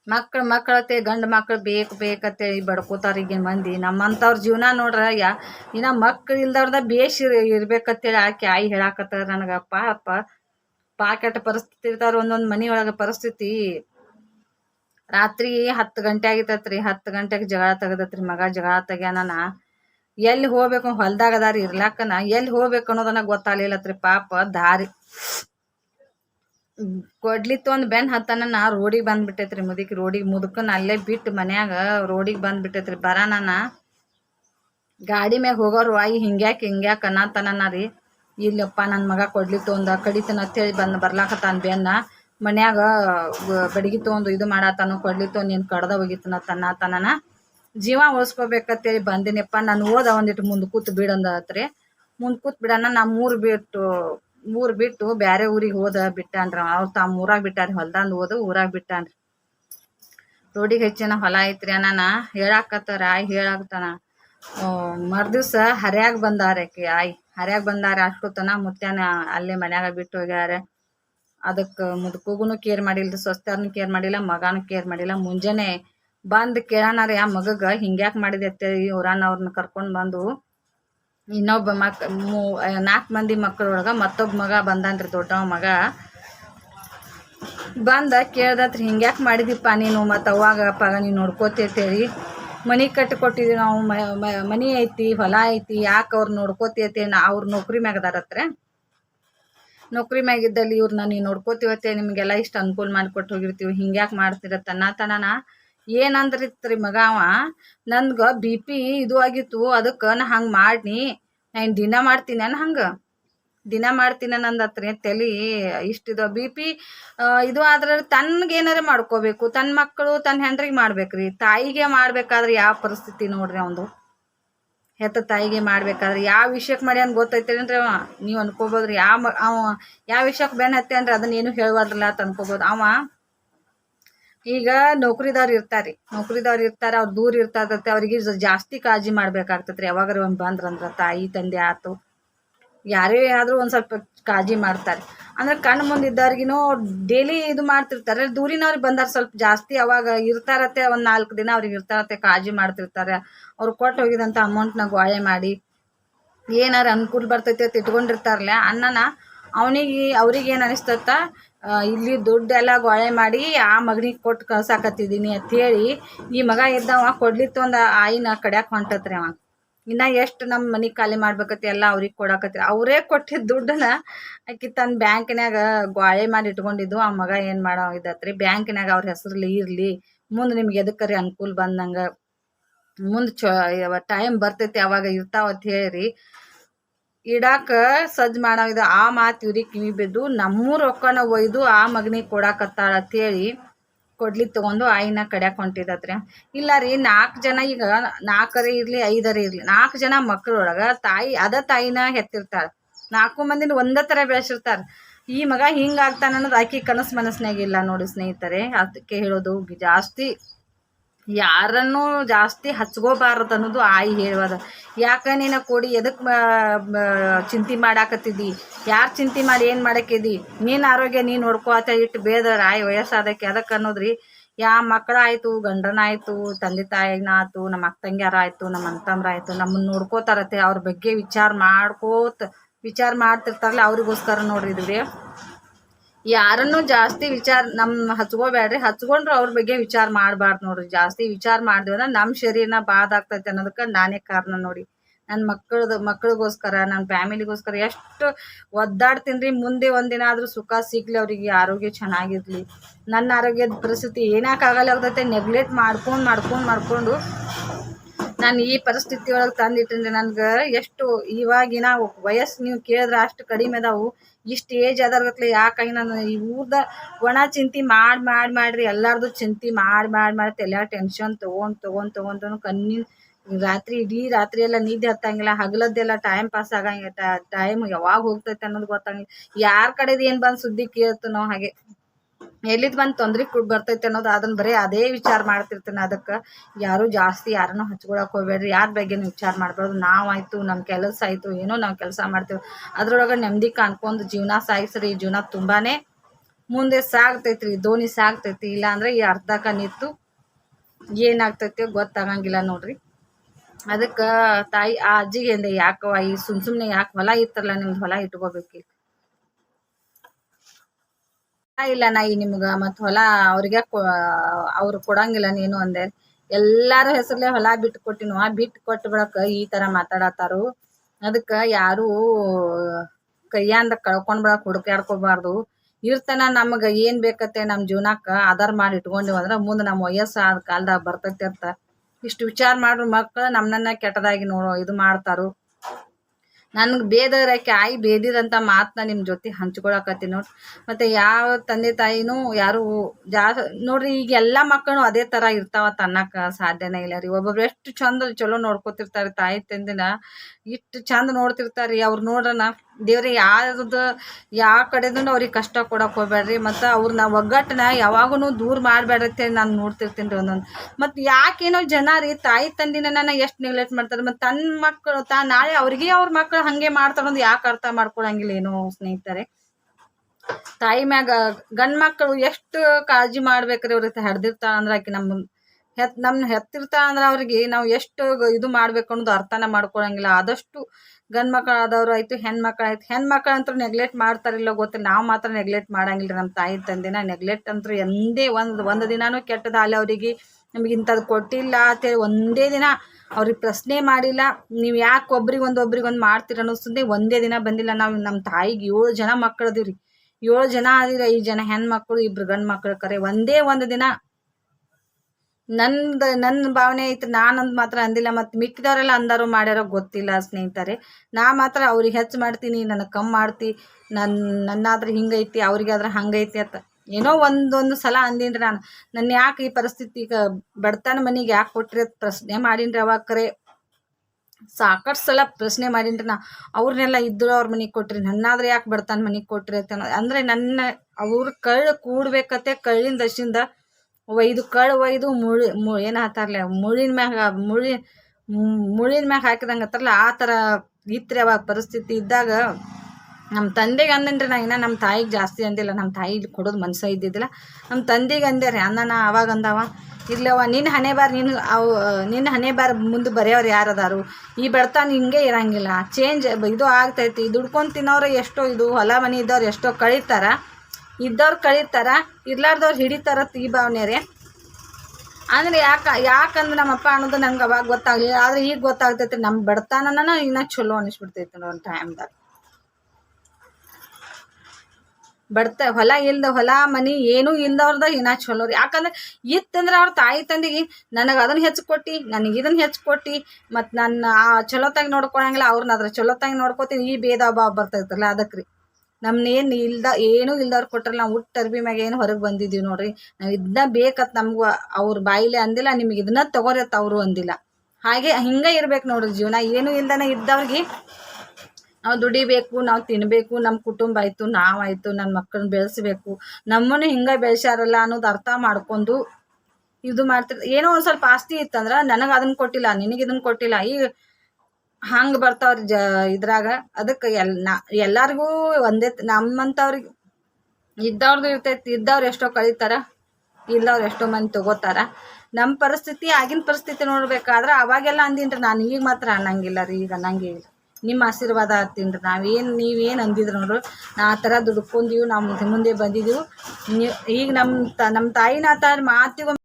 ಮಕ್ಳು ಮಕ್ಕಳತ್ತೆ ಗಂಡು ಮಕ್ಳು ಬೇಕು ಬೇಕತ್ತೇಳಿ ಬಡ್ಕೋತಾರ ಈಗಿನ ಮಂದಿ. ನಮ್ಮಂಥವ್ರ ಜೀವನ ನೋಡ್ರ ಯಾ, ಇನ್ನ ಮಕ್ಳು ಇಲ್ದವ್ರದ ಬೇಷ್ ಇರ್ ಇರ್ಬೇಕತ್ತೇಳಿ ಆ ಕಾಯಿ ಹೇಳಾಕತ್ತಾರ ನನಗೆ. ಪಾಪ, ಪಾಕೆಟ್ ಪರಿಸ್ಥಿತಿ ಇರ್ತಾರ ಒಂದೊಂದು ಮನಿ ಒಳಗೆ ಪರಿಸ್ಥಿತಿ. ರಾತ್ರಿ ಹತ್ತು ಗಂಟೆ ಆಗಿತ್ತತ್ರಿ, ಹತ್ತು ಗಂಟೆಗೆ ಜಗಳ ತೆಗದತ್ರಿ, ಮಗ ಜಗಳ ತೆಗ್ಯಾನ ಎಲ್ಲಿ ಹೋಗ್ಬೇಕು ಹೊಲ್ದಾಗ ಅದಾರಿ ಇರ್ಲಾಕನ, ಎಲ್ಲಿ ಹೋಗ್ಬೇಕು ಅನ್ನೋದನ್ನ ಗೊತ್ತಾಗ್ಲಿಲ್ಲತ್ರಿ ಪಾಪ ದಾರಿ. ಕೊಡ್ಲಿ ತೊಂದ್ ಬೆನ್ ಹತ್ತನ ನಾ ರೋಡಿಗೆ ಬಂದ್ಬಿಟ್ಟೈತ್ರಿ ಮುದಕಿ, ರೋಡಿಗೆ ಮುದುಕನ ಅಲ್ಲೇ ಬಿಟ್ಟು ಮನ್ಯಾಗ ರೋಡಿಗೆ ಬಂದ್ಬಿಟ್ಟೈತ್ರಿ ಬರಾನ ಗಾಡಿ ಮ್ಯಾಗ ಹೋಗೋರು ಆಯಿ ಹಿಂಗ್ಯಾಕ್ ಹಿಂಗ್ಯಾಕ ಅನ್ನತನ ರೀ. ಇಲ್ಲಪ್ಪ ನನ್ನ ಮಗ ಕೊಡ್ಲಿ ತೊಂದ, ಕಡಿತನ ಅಂತೇಳಿ ಬಂದು ಬರ್ಲಾಕತ್ತಾನ ಬೆನ್ನ. ಮನ್ಯಾಗ ಬಡಗಿತ್ತು ಬಡಗಿ ತೊಗೊಂಡು ಇದು ಮಾಡತ್ತಾನು ಕೊಡ್ಲಿ ತೊಗೊಂಡು ನೀನು ಕಡ್ದ ಹೋಗಿತ್ತನ ತನ್ನತನನ. ಜೀವ ಉಳಿಸ್ಕೋಬೇಕಂತೇಳಿ ಬಂದಿನಪ್ಪ. ನಾನು ಓದ ಒಂದಿಟ್ಟು ಮುಂದೆ ಕೂತ್ ಬಿಡಂದತ್ರಿ. ಮುಂದೆ ಕೂತ್ ಬಿಡಣ, ನಾ ಮೂರು ಬಿಟ್ಟು ಮೂರು ಬಿಟ್ಟು ಬ್ಯಾರೆ ಊರಿಗೆ ಹೋದ ಬಿಟ್ಟಾನ್ರಿ ಅವ್ರು ತಮ್ಮ ಊರಾಗ ಬಿಟ್ಟಾರಿ ಹೊಲ್ದಂದ್ ಓದ ಊರಾಗ ಬಿಟ್ಟಾನ್ರಿ. ರೋಡಿಗೆ ಹೆಚ್ಚಿನ ಹೊಲ ಐತ್ರಿ ಅಣ್ಣ ಹೇಳಾಕತ್ತಾರ, ಆಯ್ ಹೇಳಾಕತ್ತಾನ. ಮರ್ದಿವ್ಸ ಹರ್ಯಾಗ ಬಂದಾರ ಆಕಿ, ಆಯ್. ಹರ್ಯಾಗ ಬಂದಾರ ಅಷ್ಟೊತ್ತನ ಮುತ್ಯಾನ ಅಲ್ಲೇ ಮನ್ಯಾಗ ಬಿಟ್ಟು ಹೋಗ್ಯಾರ. ಅದಕ್ಕೆ ಮುದುಕುಗುನು ಕೇರ್ ಮಾಡಿಲ್ರಿ ಸ್ವಸ್ಥರ್ನು ಕೇರ್ ಮಾಡಿಲ್ಲ, ಮಗಾನು ಕೇರ್ ಮಾಡಿಲ್ಲ. ಮುಂಜಾನೆ ಬಂದು ಕೇಳೋಣ ರೀ ಆ ಮಗಗ, ಹಿಂಗ್ಯಾಕ್ ಮಾಡಿದೆ ಅಂತೇಳಿ ಊರಾನವ್ರನ್ನ ಕರ್ಕೊಂಡು ಬಂದು. ಇನ್ನೊಬ್ಬ ಮಕ್, ಮೂ ನಾಲ್ಕು ಮಂದಿ ಮಕ್ಕಳೊಳಗ ಮತ್ತೊಬ್ಬ ಮಗ ಬಂದನ್ರಿ, ದೊಡ್ಡವ ಮಗ. ಬಂದ ಕೇಳ್ದತ್ರಿ, ಹಿಂಗ್ಯಾಕ್ ಮಾಡಿದಿಪ್ಪ ನೀನು ಮತ್ತು ಅವಾಗ ಪಗ ನೀನು ನೋಡ್ಕೋತೇತೇಳಿ ಮನೆ ಕಟ್ಟಿ ಕೊಟ್ಟಿದ್ದೀವಿ ನಾವು ಮನಿ ಐತಿ, ಹೊಲ ಐತಿ, ಯಾಕೆ ಅವ್ರು ನೋಡ್ಕೋತೇತೆ ನಾ, ಅವ್ರ ನೌಕರಿ ಮ್ಯಾಗ ಅದಾರತ್ರ ನೌಕರಿ ಮ್ಯಾಗಿದ್ದಲ್ಲಿ ಇವ್ರನ್ನ ನೀವು ನೋಡ್ಕೋತೀವತ್ತೆ, ನಿಮಗೆಲ್ಲ ಇಷ್ಟು ಅನುಕೂಲ ಮಾಡಿಕೊಟ್ಟು ಹೋಗಿರ್ತೀವಿ, ಹಿಂಗ್ಯಾಕೆ ಮಾಡ್ತೀರ ತನ್ನತನನ ಏನಂದ್ರಿತ್ರಿ ಮಗ ಅವ? ನನ್ಗೆ ಬಿ ಪಿ ಇದು ಆಗಿತ್ತು, ಅದಕ್ಕೆ ನಾ ಹಂಗೆ ಮಾಡಿ ನಾನು ದಿನ ಮಾಡ್ತೀನಿ ನಾನು ಹಂಗೆ. ದಿನ ಮಾಡ್ತೀನಿ ನಂದತ್ರಿ ತಲೆ. ಇಷ್ಟಿದು ಬಿ ಪಿ ಇದು ಆದ್ರೆ ತನ್ಗೇನಾರ ಮಾಡ್ಕೋಬೇಕು. ತನ್ನ ಮಕ್ಕಳು ತನ್ನ ಹೆಂಡ್ರಿಗೆ ಮಾಡ್ಬೇಕ್ರಿ. ತಾಯಿಗೆ ಮಾಡ್ಬೇಕಾದ್ರೆ ಯಾವ ಪರಿಸ್ಥಿತಿ ನೋಡ್ರಿ ಅವಂದು? ಹೆತ್ತ ತಾಯಿಗೆ ಮಾಡ್ಬೇಕಾದ್ರೆ ಯಾವ ವಿಷಯಕ್ಕೆ ಮಾಡ್ಯಾನ ಗೊತ್ತೈತೆ ಅಂದ್ರೆ ಅವ? ನೀವು ಅನ್ಕೋಬೋದ್ರಿ. ಯಾವ ಅವ, ಯಾವ ವಿಷಯಕ್ಕೆ ಬೆನ್ ಹತ್ತೆ ಅಂದ್ರೆ ಅದನ್ನ ಏನು ಹೇಳಬಾರ್ದಲ್ಲ ಅಂತ ಅನ್ಕೋಬೋದು. ಅವ ಈಗ ನೌಕರಿದವ್ರು ಇರ್ತಾರೆ. ನೌಕರಿದವ್ರು ಇರ್ತಾರೆ, ಅವ್ರು ದೂರ ಇರ್ತಾರತ್ತೆ ಅವ್ರಿಗೆ ಜಾಸ್ತಿ ಕಾಳಜಿ ಮಾಡ್ಬೇಕಾಗ್ತೈತ್ರಿ. ಯಾವಾಗಾರ ಒಂದು ಬಂದ್ರಂದ್ರ ತಾಯಿ, ತಂದೆ ಆತು. ಯಾರೇ ಆದರೂ ಒಂದು ಸ್ವಲ್ಪ ಕಾಳಜಿ ಮಾಡ್ತಾರೆ. ಅಂದ್ರೆ ಕಣ್ಣು ಮುಂದೆ ಇದ್ದವ್ರಿಗಿನೂ ಡೈಲಿ ಇದು ಮಾಡ್ತಿರ್ತಾರೆ. ದೂರಿನವ್ರಿಗೆ ಬಂದಾರ ಸ್ವಲ್ಪ ಜಾಸ್ತಿ ಅವಾಗ ಇರ್ತಾರತ್ತೆ, ಒಂದು ನಾಲ್ಕು ದಿನ ಅವ್ರಿಗೆ ಇರ್ತಾರತ್ತೆ, ಕಾಳಜಿ ಮಾಡ್ತಿರ್ತಾರೆ. ಅವ್ರು ಕೊಟ್ಟು ಹೋಗಿದಂಥ ಅಮೌಂಟ್ನ ಗೋಳೆ ಮಾಡಿ, ಏನಾರ ಅನುಕೂಲ ಬರ್ತೈತೆ ಅಂತ ಇಟ್ಕೊಂಡಿರ್ತಾರಲ್ಲ, ಅನ್ನನ ಅವನಿಗೆ ಅವ್ರಿಗೆ ಏನು ಅನಿಸ್ತತ್ತ? ಇಲ್ಲಿ ದುಡ್ಡೆಲ್ಲ ಗೊಳೆ ಮಾಡಿ ಆ ಮಗನಿಗೆ ಕೊಟ್ಟು ಕಳ್ಸಾಕತ್ತಿದ್ದೀನಿ ಅಂತೇಳಿ ಈ ಮಗ ಇದ್ದವ ಕೊಡ್ಲಿತ್ತು ಒಂದು ಆಯಿನ ಕಡ್ಯಾಕ ಹೊಂಟತ್ರಿ ಅವ. ಇನ್ನ ಎಷ್ಟು ನಮ್ಮ ಮನೆ ಖಾಲಿ ಮಾಡ್ಬೇಕತಿ ಎಲ್ಲ ಅವ್ರಿಗೆ ಕೊಡಾಕತ್ತಿ ಅವರೇ ಕೊಟ್ಟಿದ್ದ ದುಡ್ಡನ್ನ ಆಕಿ ತನ್ನ ಬ್ಯಾಂಕ್ನ್ಯಾಗ ಗ್ವಾಳೆ ಮಾಡಿ ಇಟ್ಕೊಂಡಿದ್ದು ಆ ಮಗ ಏನು ಮಾಡೋ ಇದತ್ರಿ ಬ್ಯಾಂಕ್ನ್ಯಾಗ ಅವ್ರ ಹೆಸರಲ್ಲಿ ಇರಲಿ, ಮುಂದೆ ನಿಮ್ಗೆ ಎದಕ್ಕರಿ ಅನುಕೂಲ ಬಂದಂಗೆ? ಮುಂದೆ ಚೊ ಟೈಮ್ ಬರ್ತೈತಿ ಅವಾಗ ಇರ್ತಾವ ಅಂತ ಹೇಳಿ ಇಡಾಕ ಸಜ್ಜು ಮಾಡಾವಿದ ಆ ಮಾತು ಇವ್ರಿಗೆ ಕಿವಿ ಬಿದ್ದು ನಮ್ಮ ರೊಕ್ಕನ ಒಯ್ದು ಆ ಮಗನಿಗೆ ಕೊಡಾಕತ್ತಾಳ ಅಂತೇಳಿ ಕೊಡ್ಲಿ ತಗೊಂಡು ಆಯಿನ ಕಡ್ಯಾಕ ಹೊಂಟಿದತ್ರಿ. ಇಲ್ಲ ರೀ ನಾಲ್ಕು ಜನ ಈಗ ನಾಲ್ಕರೇ ಇರಲಿ, ಐದರೇ ಇರಲಿ ನಾಲ್ಕು ಜನ ಮಕ್ಕಳೊಳಗೆ ತಾಯಿ, ಅದ ತಾಯಿನ ಹೆತ್ತಿರ್ತಾಳೆ. ನಾಲ್ಕು ಮಂದಿನ ಒಂದೇ ಥರ ಬೆಳೆಸಿರ್ತಾರೆ ಈ ಮಗ ಹಿಂಗಾಗ್ತಾನ ಅನ್ನೋದು ಆಕಿ ಕನಸು ಮನಸ್ಸಿನಾಗಿಲ್ಲ ನೋಡಿ ಸ್ನೇಹಿತರೆ. ಅದಕ್ಕೆ ಹೇಳೋದು ಜಾಸ್ತಿ ಯಾರನ್ನು ಜಾಸ್ತಿ ಹಚ್ಕೋಬಾರದು ಅನ್ನೋದು ಆಯಿ ಹೇಳುವುದು ಯಾಕೆ ನೀನು ಕೊಡಿ ಎದಕ್ಕೆ ಚಿಂತೆ ಮಾಡಾಕತ್ತಿದ್ದಿ? ಯಾರು ಚಿಂತೆ ಮಾಡಿ ಏನು ಮಾಡಕ್ಕಿದ್ದಿ ನೀನು ಆರೋಗ್ಯ ನೀನು ನೋಡ್ಕೋತ ಇಟ್ಟು ಬೇದ ಆಯ್ ವಯಸ್ಸಾದಕ್ಕೆ. ಅದಕ್ಕೆ ಅನ್ನೋದ್ರಿ, ಯಾ ಮಕ್ಕಳಾಯಿತು ಗಂಡನಾಯಿತು ತಂದೆ ತಾಯಿನ ಆಯ್ತು, ನಮ್ಮ ಅಕ್ಕ ತಂಗ್ಯಾರ ಆಯ್ತು, ನಮ್ಮ ಅಂತಂಬ್ರ ಆಯ್ತು ನಮ್ಮನ್ನ ನೋಡ್ಕೋತಾರತ್ತೆ. ಅವ್ರ ಬಗ್ಗೆ ವಿಚಾರ ಮಾಡ್ಕೋತ, ವಿಚಾರ ಮಾಡ್ತಿರ್ತಾರಲ್ಲ, ಅವ್ರಿಗೋಸ್ಕರ ನೋಡ್ರಿ ಇದು ಯಾರನ್ನು ಜಾಸ್ತಿ ವಿಚಾರ ನಮ್ಮ ಹಚ್ಕೋಬೇಡ್ರಿ. ಹಚ್ಕೊಂಡ್ರು ಅವ್ರ ಬಗ್ಗೆ ವಿಚಾರ ಮಾಡಬಾರ್ದು ನೋಡ್ರಿ. ಜಾಸ್ತಿ ವಿಚಾರ ಮಾಡಿದ್ವಿ ಅಂದ್ರೆ ನಮ್ಮ ಶರೀರನ ಬಾಧ ಆಗ್ತೈತೆ ಅನ್ನೋದಕ್ಕೆ ನಾನೇ ಕಾರಣ ನೋಡಿ. ನನ್ನ ಮಕ್ಕಳದ, ಮಕ್ಕಳಿಗೋಸ್ಕರ ನನ್ನ ಫ್ಯಾಮಿಲಿಗೋಸ್ಕರ ಎಷ್ಟು ಒದ್ದಾಡ್ತೀನಿ ಮುಂದೆ ಒಂದಿನ ಆದರೂ ಸುಖ ಸಿಗ್ಲಿ ಅವರಿಗೆ, ಆರೋಗ್ಯ ಚೆನ್ನಾಗಿರ್ಲಿ. ನನ್ನ ಆರೋಗ್ಯದ ಪರಿಸ್ಥಿತಿ ಏನಾಕಾಗಲ್ಲ ಆಗ್ತೈತೆ ನೆಗ್ಲೆಕ್ಟ್ ಮಾಡ್ಕೊಂಡು ಮಾಡ್ಕೊಂಡು ಮಾಡ್ಕೊಂಡು ನಾನು ಈ ಪರಿಸ್ಥಿತಿ ಒಳಗೆ ತಂದಿಟ್ಟಿನಿ ನನ್ಗೆ. ಎಷ್ಟು ಇವಾಗಿನ ವಯಸ್ಸು ನೀವು ಕೇಳಿದ್ರೆ ಅಷ್ಟು ಕಡಿಮೆ ಅದಾವು. ಇಷ್ಟು ಏಜ್ ಆದಾರ್ಗತ್ಲೆ ಯಾಕಾಗಿ ನಾನು ಈ ಊರ್ದ ಒಣ ಚಿಂತೆ ಮಾಡಿ ಮಾಡಿ, ಮಾಡ್ರಿ. ಎಲ್ಲಾರ್ದು ಚಿಂತೆ ಮಾಡಿ ಮಾಡಿ ಮಾಡಿ ಎಲ್ಲ ಟೆನ್ಷನ್ ತೊಗೊಂಡು ತೊಗೊಂಡು ತೊಗೊಂಡು ಕಣ್ಣಿನ ರಾತ್ರಿ, ಇಡೀ ರಾತ್ರಿ ಎಲ್ಲ ನಿದ್ದೆ ಹತ್ತಂಗಿಲ್ಲ. ಹಗಲದ್ದೆಲ್ಲ ಟೈಮ್ ಪಾಸ್ ಆಗಂಗಿಲ್ಲ ಟೈಮ್ ಯಾವಾಗ ಹೋಗ್ತೈತೆ ಅನ್ನೋದು ಗೊತ್ತಾಗಿಲ್ಲ ಯಾರ ಕಡೆದು ಏನು ಬಂದು ಸುದ್ದಿ ಕೇಳ್ತು ನಾವು ಹಾಗೆ. ಎಲ್ಲಿದ್ ಬಂದು ತೊಂದ್ರೆ ಬರ್ತೈತೆ ಅನ್ನೋದು ಅದನ್ನ ಬರೀ ಅದೇ ವಿಚಾರ ಮಾಡ್ತಿರ್ತೀನಿ ಅದಕ್ಕೆ. ಯಾರು ಜಾಸ್ತಿ ಯಾರನ್ನು ಹಚ್ಕೊಳಕ್ ಹೋಗ್ಬೇಡ್ರಿ, ಯಾರ ಬಗ್ಗೆನೂ ವಿಚಾರ ಮಾಡ್ಬಾರ್ದು. ನಾವಾಯ್ತು ನಮ್ಮ ಕೆಲಸ ಆಯ್ತು, ಏನೋ ನಾವು ಕೆಲಸ ಮಾಡ್ತೀವಿ. ಅದ್ರೊಳಗೆ ನೆಮ್ಮದಿ ಕಾಣ್ಕೊಂಡು ಜೀವನ ಸಾಗಿಸ್ರಿ. ಜೀವನ ತುಂಬಾನೇ ಮುಂದೆ ಸಾಗ್ತೈತ್ರಿ, ದೋಣಿ ಸಾಗ್ತೈತಿ. ಇಲ್ಲ ಅಂದ್ರೆ ಈ ಅರ್ಧ ನಿಂತು ಏನಾಗ್ತೈತಿ ಗೊತ್ತಾಗಂಗಿಲ್ಲ ನೋಡ್ರಿ. ಅದಕ್ಕೆ ತಾಯಿ, ಆ ಅಜ್ಜಿಗೆ ಅಂದೆ ಯಾಕವ ಈ ಸುಮ್ ಸುಮ್ಮನೆ ಯಾಕೆ ಹೊಲ ಇತ್ತಲ್ಲ, ನಿಮ್ದು ಹೊಲ ಇಟ್ಕೋಬೇಕಿಲ್ಲ ಇಲ್ಲ ನಾ ಈ ನಿಮ್ಗ ಮತ್ತು ಹೊಲ ಅವ್ರಿಗೆ ಅವ್ರು ಕೊಡಂಗಿಲ್ಲ ನೀನು ಅಂದೆ. ಎಲ್ಲಾರ ಹೆಸರ್ಲೆ ಹೊಲ ಬಿಟ್ಟು ಕೊಟ್ಟಿನವ ಬಿಟ್ಟು ಕೊಟ್ಟ ಬಿಡಕ ಈ ತರ ಮಾತಾಡತ್ತಾರು. ಅದಕ್ಕ ಯಾರು ಕೈಯಾಂದ ಕಳ್ಕೊಂಡ್ ಬಿಡಕ್ ಹುಡುಕಾಡ್ಕೋಬಾರ್ದು ಇರ್ತನ ನಮಗ ಏನ್ ಬೇಕತ್ತೆ ನಮ್ಮ ಜೀವನಕ್ಕ ಆಧಾರ್ ಮಾಡಿ ಇಟ್ಕೊಂಡಿವ್ ಅಂದ್ರ ಮುಂದ ನಮ್ ವಯಸ್ಸು ಆದ ಕಾಲದಾಗ ಬರ್ತೈತಿ ಅಂತ. ಇಷ್ಟು ವಿಚಾರ ಮಾಡ್ರು ಮಕ್ಕಳು ನಮ್ಮನ್ನ ಕೆಟ್ಟದಾಗಿ ನೋ ಇದು ಮಾಡ್ತಾರು. ನನ್ಗೆ ಬೇದರಕ್ಕೆ ಆಯಿ ಬೇದಿದಂಥ ಮಾತನ್ನ ನಿಮ್ಮ ಜೊತೆ ಹಂಚ್ಕೊಳಕತ್ತೀನಿ ನೋಡ್ರಿ ಮತ್ತು ಯಾವ ತಂದೆ ತಾಯಿನೂ ಯಾರು ಜಾ ನೋಡ್ರಿ ಈಗ ಎಲ್ಲ ಮಕ್ಕಳು ಅದೇ ಥರ ಇರ್ತಾವ ತನ್ನಕ್ಕೆ ಸಾಧ್ಯನೇ ಇಲ್ಲ ರೀ. ಒಬ್ಬೊಬ್ರು ಎಷ್ಟು ಚಂದ ಚಲೋ ನೋಡ್ಕೊತಿರ್ತಾರೆ ತಾಯಿ ತಂದಿನ. ಇಷ್ಟು ಚಂದ ನೋಡ್ತಿರ್ತಾರೆ. ಅವ್ರು ನೋಡ್ರನ ದೇವ್ರೆ ಯಾವ್ದು, ಯಾವ ಕಡೆದೂ ಅವ್ರಿಗೆ ಕಷ್ಟ ಕೊಡಕ್ಕೆ ಹೋಗ್ಬೇಡ್ರಿ. ಮತ್ತು ಅವ್ರನ್ನ ಒಗ್ಗಟ್ಟನ್ನ ಯಾವಾಗೂ ದೂರ ಮಾಡಬೇಡ್ರಿ ನಾನು ನೋಡ್ತಿರ್ತೀನಿ ರೀ ಒಂದೊಂದು. ಮತ್ತು ಯಾಕೇನೋ ಜನ ರೀ, ತಾಯಿ ತಂದಿನ ಎಷ್ಟು ನೆಗ್ಲೆಕ್ಟ್ ಮಾಡ್ತಾರೆ. ಮತ್ತು ತನ್ನ ಮಕ್ಕಳು ತಾ ನಾಳೆ ಅವ್ರಿಗೆ ಅವ್ರ ಮಕ್ಕಳು ಹಾಗೆ ಮಾಡ್ತಾರೆ ಯಾಕೆ ಅರ್ಥ ಮಾಡ್ಕೊಳಂಗಿಲ್ಲ ಏನೋ ಸ್ನೇಹಿತರೆ. ತಾಯಿ ಮ್ಯಾಗ ಗಂಡು ಮಕ್ಕಳು ಎಷ್ಟು ಕಾಳಜಿ ಮಾಡ್ಬೇಕ್ರಿ ಅವ್ರಿಗೆ ಹಡ್ದಿರ್ತಾರ ಅಂದ್ರೆ ಆಕೆ ನಮ್ಮ ಹೆತ್ ನಮ್ಮ ಹೆತ್ತಿರ್ತಾ ಅಂದ್ರೆ ಅವ್ರಿಗೆ ನಾವು ಎಷ್ಟು ಇದು ಮಾಡ್ಬೇಕು ಅನ್ನೋದು ಅರ್ಥನ ಮಾಡ್ಕೊಳಂಗಿಲ್ಲ. ಆದಷ್ಟು ಗಂಡು ಮಕ್ಕಳಾದವ್ರು ಆಯ್ತು ಹೆಣ್ಮಕ್ಳು ಆಯ್ತು. ಹೆಣ್ಮಕ್ಳು ಅಂತೂ ನೆಗ್ಲೆಕ್ಟ್ ಮಾಡ್ತಾರಿಲ್ಲ ಗೊತ್ತಿಲ್ಲ. ನಾವು ಮಾತ್ರ ನೆಗ್ಲೆಕ್ಟ್ ಮಾಡಂಗಿಲ್ಲ ನಮ್ಮ ತಾಯಿ ತಂದೆನ. ನೆಗ್ಲೆಕ್ಟ್ ಅಂತೂ ಎಂದೇ ಒಂದು ಒಂದು ದಿನಾನೂ ಅಲ್ಲಿ ಅವರಿಗೆ ನಮಗೆ ಇಂಥದ್ದು ಕೊಟ್ಟಿಲ್ಲ ಅಂತೇಳಿ ಒಂದೇ ದಿನ ಅವ್ರಿಗೆ ಪ್ರಶ್ನೆ ಮಾಡಿಲ್ಲ. ನೀವು ಯಾಕೆ ಒಬ್ರಿಗೆ ಒಂದು ಒಬ್ರಿಗೆ ಒಂದು ಮಾಡ್ತೀರ ಅನ್ನಿಸ್ತದೆ ಒಂದೇ ದಿನ ಬಂದಿಲ್ಲ. ನಾವು ನಮ್ಮ ತಾಯಿಗೆ ಏಳು ಜನ ಮಕ್ಕಳು ಅದೀವಿ ರೀ ಏಳು ಜನ ಆದಿರ ಐದು ಜನ ಹೆಣ್ಮಕ್ಳು ಇಬ್ರು ಗಂಡು ಮಕ್ಕಳು ಕರೆ ಒಂದೇ ಒಂದು ದಿನ ನಂದು ನನ್ನ ಭಾವನೆ ಐತ್ರಿ ನಾನಂದು ಮಾತ್ರ ಅಂದಿಲ್ಲ, ಮತ್ತು ಮಿಕ್ಕಿದವರೆಲ್ಲ ಅಂದಾರು ಮಾಡ್ಯಾರೋ ಗೊತ್ತಿಲ್ಲ ಸ್ನೇಹಿತರೆ. ನಾ ಮಾತ್ರ ಅವ್ರಿಗೆ ಹೆಚ್ಚು ಮಾಡ್ತೀನಿ ನನಗೆ ಕಮ್ಮಿ ಮಾಡ್ತಿ ನನ್ನ ನನ್ನಾದ್ರೆ ಹಿಂಗೈತಿ ಅವ್ರಿಗಾದ್ರೆ ಹಂಗೈತಿ ಅಂತ. ಏನೋ ಒಂದೊಂದು ಸಲ ಅಂದಿನ್ರಿ ನಾನು. ನನ್ನ ಯಾಕೆ ಈ ಪರಿಸ್ಥಿತಿ ಈಗ ಬಡತನ ಮನೆಗೆ ಯಾಕೆ ಕೊಟ್ರಿ ಪ್ರಶ್ನೆ ಮಾಡೀನಿ ಅವಾಗ ಕರೆ. ಸಾಕಷ್ಟು ಸಲ ಪ್ರಶ್ನೆ ಮಾಡೀನ್ರಿ ನಾ. ಅವ್ರನ್ನೆಲ್ಲ ಇದ್ರು ಅವ್ರ ಮನೆಗೆ ಕೊಟ್ರಿ, ನನ್ನಾದ್ರೆ ಯಾಕೆ ಬಡತನ ಮನೆಗೆ ಕೊಟ್ರಿ ಅಂತ ಅಂದರೆ ನನ್ನ ಅವ್ರ ಕಳ್ಳು ಕೂಡ್ಬೇಕತ್ತೆ ಕಳ್ಳಿನ ದಶಿಂದ ಒಯ್ದು, ಕಳು ಒಯ್ದು ಮುಳಿ, ಮು, ಏನು ಹಾಕ್ತಾರಲ್ಲ ಮುಳ್ಳಿನ ಮ್ಯಾಗ, ಮುಳಿ ಮುಳ್ಳಿನ ಮ್ಯಾಗ ಹಾಕಿದಂಗೆ ಹತ್ತಾರಲ್ಲ ಆ ಥರ ಇತ್ತು ಅವಾಗ ಪರಿಸ್ಥಿತಿ ಇದ್ದಾಗ ನಮ್ಮ ತಂದೆಗೆ ಅಂದನ್ರಿ ನಾ ಇನ್ನೂ ನಮ್ಮ ತಾಯಿಗೆ ಜಾಸ್ತಿ ಅಂದಿಲ್ಲ ನಮ್ಮ ತಾಯಿ ಕೊಡೋದು ಮನ್ಸ ಇದ್ದಿದ್ದಿಲ್ಲ. ನಮ್ಮ ತಂದೆಗೆ ಅಂದೆ ರೀ ಅನ್ನ ಅವಾಗ ಅಂದವ ಇರ್ಲವ ನಿನ್ನ ಹಣೆ ಬಾರ್ ನಿನ್ನ ಅವು ನಿನ್ನ ಹಣೆ ಬಾರ್ ಮುಂದೆ ಬರೆಯೋರು ಯಾರದಾರು ಈ ಬಡತನ ಹಿಂಗೆ ಇರಂಗಿಲ್ಲ ಚೇಂಜ್ ಇದು ಆಗ್ತೈತಿ, ದುಡ್ಕೊಂಡು ತಿನ್ನೋರು ಎಷ್ಟೋ ಇದು, ಹೊಲ ಮನೆ ಇದ್ದವ್ರು ಎಷ್ಟೋ ಕಳೀತಾರ. ಇದ್ದವ್ರು ಕಳೀತಾರ ಇರ್ಲಾರ್ದವ್ರು ಹಿಡಿತಾರ ಈ ಭಾವನೆ ರೀ ಅಂದ್ರೆ ಯಾಕ, ಯಾಕಂದ್ರೆ ನಮ್ಮಪ್ಪ ಅನ್ನೋದು ನಂಗೆ ಅವಾಗ ಗೊತ್ತಾಗಲಿಲ್ಲ. ಆದ್ರೆ ಈಗ ಗೊತ್ತಾಗ್ತೈತಿ ನಮ್ಮ ಬಡತನನ ಇನ್ನ ಚಲೋ ಅನಿಸ್ಬಿಡ್ತೈತಿ ಒಂದು ಟೈಮ್ದಾಗ ಬಡ್ತ, ಹೊಲ ಇಲ್ದ ಹೊಲ, ಮನಿ ಏನೂ ಇಲ್ದವ್ರದ ಇನ್ನ ಚಲೋ ರೀ. ಯಾಕಂದ್ರೆ ಇತ್ತಂದ್ರೆ ಅವ್ರ ತಾಯಿ ತಂದೆಗೆ, ನನಗೆ ಅದನ್ನ ಹೆಚ್ಚು ಕೊಟ್ಟು, ನನಗೆ ಇದನ್ನ ಹೆಚ್ಚು ಕೊಟ್ಟು, ಮತ್ತು ನನ್ನ ಚಲೋತಾಗಿ ನೋಡ್ಕೊಳಂಗಿಲ್ಲ ಅವ್ರನ್ನ ಅದ್ರ ಚಲೋತಾಗಿ ನೋಡ್ಕೊತೀನಿ, ಈ ಭೇದ ಭಾವ ಬರ್ತೈತಲ್ಲ ಅದಕ್ಕೆ ರೀ ನಮ್ನೇನು ಇಲ್ದ, ಏನೂ ಇಲ್ದವ್ರು ಕೊಟ್ರಲ್ಲ, ನಾವು ಹುಟ್ಟು ಅರ್ಬಿ ಮ್ಯಾಗ ಏನು ಹೊರಗೆ ಬಂದಿದ್ದೀವಿ ನೋಡ್ರಿ. ನಾವು ಇದನ್ನ ಬೇಕತ್ ನಮ್ಗೆ ಅವ್ರ ಬಾಯಿಲೆ ಅಂದಿಲ್ಲ, ನಿಮಗೆ ಇದನ್ನ ತಗೋರತ್ ಅವರು ಅಂದಿಲ್ಲ. ಹಾಗೆ ಹಿಂಗೆ ಇರ್ಬೇಕು ನೋಡ್ರಿ ಜೀವನ. ಏನು ಇಲ್ದನ ಇದ್ದವ್ರಿಗೆ ನಾವು ದುಡಿಬೇಕು, ನಾವು ತಿನ್ನಬೇಕು ನಮ್ಮ ಕುಟುಂಬ ಆಯಿತು ನಾವಾಯಿತು ನನ್ನ ಮಕ್ಕಳನ್ನ ಬೆಳೆಸ್ಬೇಕು. ನಮ್ಮನ್ನು ಹಿಂಗೆ ಬೆಳೆಸ್ಯಾರಲ್ಲ ಅನ್ನೋದು ಅರ್ಥ ಮಾಡ್ಕೊಂಡು ಇದು ಮಾಡ್ತಿರ್, ಏನೋ ಒಂದು ಸ್ವಲ್ಪ ಆಸ್ತಿ ಇತ್ತಂದ್ರೆ ನನಗೆ ಅದನ್ನ ಕೊಟ್ಟಿಲ್ಲ, ನಿನಗೆ ಇದನ್ನ ಕೊಟ್ಟಿಲ್ಲ. ಈಗ ಹಂಗೆ ಬರ್ತಾವ್ರಿ ಜ, ಇದ್ರಾಗ. ಅದಕ್ಕೆ ಎಲ್, ನಾ, ಎಲ್ಲರಿಗೂ ಒಂದೇ ನಮ್ಮಂಥವ್ರಿಗೆ ಇದ್ದವ್ರದ್ದು ಇರ್ತೈತಿ, ಇದ್ದವ್ರು ಎಷ್ಟೋ ಕಳೀತಾರ, ಇಲ್ಲವ್ರು ಎಷ್ಟೋ ಮಂದಿ ತಗೋತಾರ. ನಮ್ಮ ಪರಿಸ್ಥಿತಿ, ಆಗಿನ ಪರಿಸ್ಥಿತಿ ನೋಡ್ಬೇಕಾದ್ರೆ ಅವಾಗೆಲ್ಲ ಅಂದಿನ್ರಿ, ನಾನು ಈಗ ಮಾತ್ರ ಅನ್ನಂಗಿಲ್ಲ ರೀ, ಈಗ ಅನ್ನಂಗೆ ನಿಮ್ಮ ಆಶೀರ್ವಾದ ಹತ್ತೀನಿ ನಾವೇನು ನೀವೇನು ಅಂದಿದ್ರು ನೋಡ್ರಿ ನಾ ಆ ಥರ ದುಡ್ಕೊಂಡೀವಿ ನಾವು ಮುಂದೆ ಬಂದಿದ್ದೀವಿ ಈಗ ನಮ್ಮ ತ ನಮ್ಮ ತಾಯಿನ ಆ ಮಾತಿಗೆ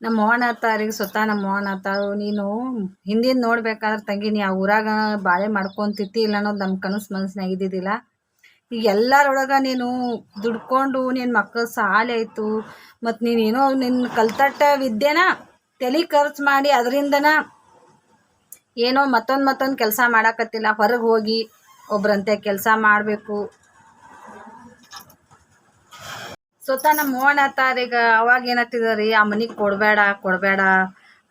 ನಮ್ಮ ಅತ್ತಾರಿಗೆ ಸ್ವತಃ ನಮ್ಮ ಅತ್ತಾರು ನೀನು ಹಿಂದಿನ ನೋಡ್ಬೇಕಾದ್ರೆ ತಂಗಿ, ನೀ ಆ ಊರಾಗ ಬಾಳೆ ಮಾಡ್ಕೊಂತಿತ್ತಿ ಇಲ್ಲ ಅನ್ನೋದು ನಮ್ಮ ಕನಸು ಮನಸ್ಸಿನಾಗ ಇದ್ದಿದ್ದಿಲ್ಲ. ಈಗ ಎಲ್ಲರೊಳಗ ನೀನು ದುಡ್ಕೊಂಡು ನಿನ್ನ ಮಕ್ಕಳ ಸಾಲ ಆಯಿತು, ಮತ್ತು ನೀನೇನೋ ನಿನ್ನ ಕಲ್ತಟ್ಟ ವಿದ್ಯೆನ ತಲೆ ಖರ್ಚು ಮಾಡಿ ಅದರಿಂದನ ಏನೋ ಮತ್ತೊಂದು ಮತ್ತೊಂದು ಕೆಲಸ ಮಾಡಾಕತ್ತಿಲ್ಲ. ಹೊರಗೆ ಹೋಗಿ ಒಬ್ರಂತೆ ಕೆಲಸ ಮಾಡಬೇಕು. ಸ್ವತಃ ನಮ್ಮ ಮೋಹನ್ ತಾರೀಗ ಅವಾಗ ಏನತ್ತಿದ್ರಿ ಆ ಮನಿಗೆ ಕೊಡಬೇಡ ಕೊಡಬೇಡ.